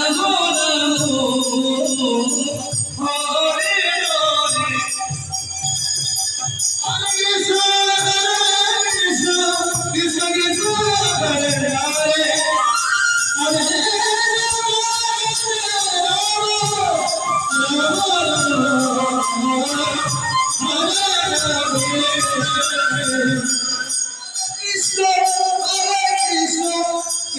Rama, Rama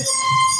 Yeah.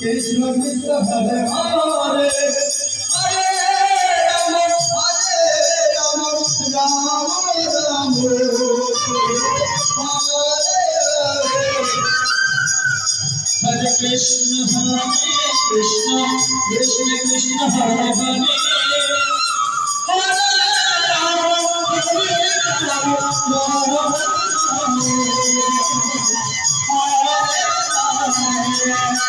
Krishna Krishna Hare Hare Hare Krishna, Hare Krishna, Krishna Krishna, Hare Hare. Hare Rama, Hare Rama,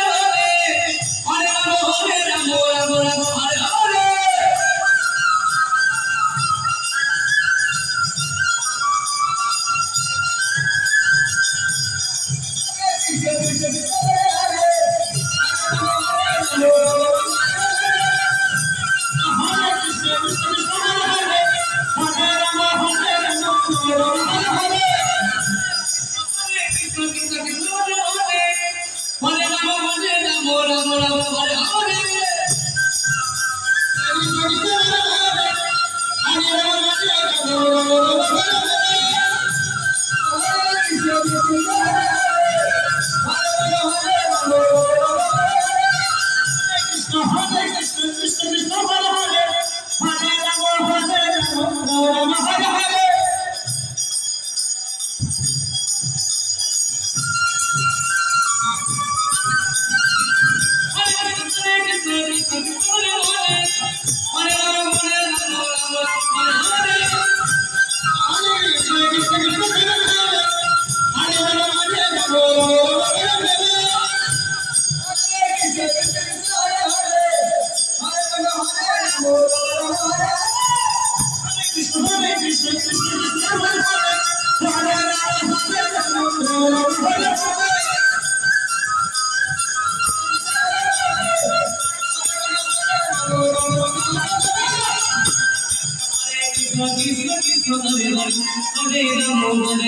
Oh.